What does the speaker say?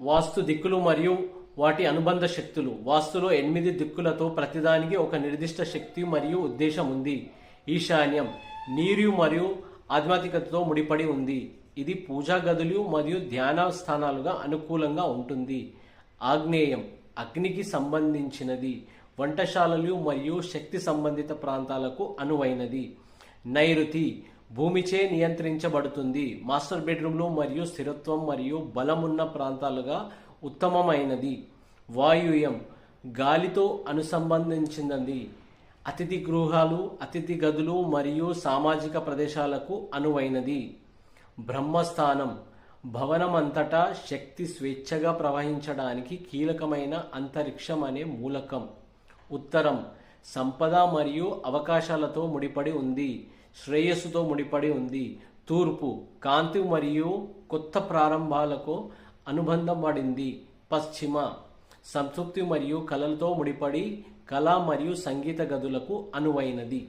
వాస్తు దిక్కులు మరియు వాటి అనుబంధ శక్తులు. వాస్తులో ఎనిమిది దిక్కులతో ప్రతిదానికి ఒక నిర్దిష్ట శక్తి మరియు ఉద్దేశం ఉంది. ఈశాన్యం నీరు మరియు ఆధ్యాత్మికతతో ముడిపడి ఉంది. ఇది పూజా గదులు మరియు ధ్యాన స్థానాలుగా అనుకూలంగా ఉంటుంది. ఆగ్నేయం అగ్నికి సంబంధించినది. వంటశాలలు మరియు శక్తి సంబంధిత ప్రాంతాలకు అనువైనది. నైరుతి భూమిచే నియంత్రించబడుతుంది. మాస్టర్ బెడ్రూమ్లు మరియు స్థిరత్వం మరియు బలమున్న ప్రాంతాలుగా ఉత్తమమైనది. వాయుయం గాలితో అనుసంబంధించినది. అతిథి గృహాలు అతిథి గదులు మరియు సామాజిక ప్రదేశాలకు అనువైనది. బ్రహ్మస్థానం భవనం అంతటా శక్తి స్వేచ్ఛగా ప్రవహించడానికి కీలకమైన అంతరిక్షం అనే మూలకం. ఉత్తరం సంపద మరియు అవకాశాలతో ముడిపడి ఉంది శ్రేయస్సుతో ముడిపడి ఉంది. తూర్పు కాంతి మరియు కొత్త ప్రారంభాలకు అనుబంధం పడింది పశ్చిమ సంతృప్తి మరియు కళలతో ముడిపడి కళ మరియు సంగీత గదులకు అనువైనది.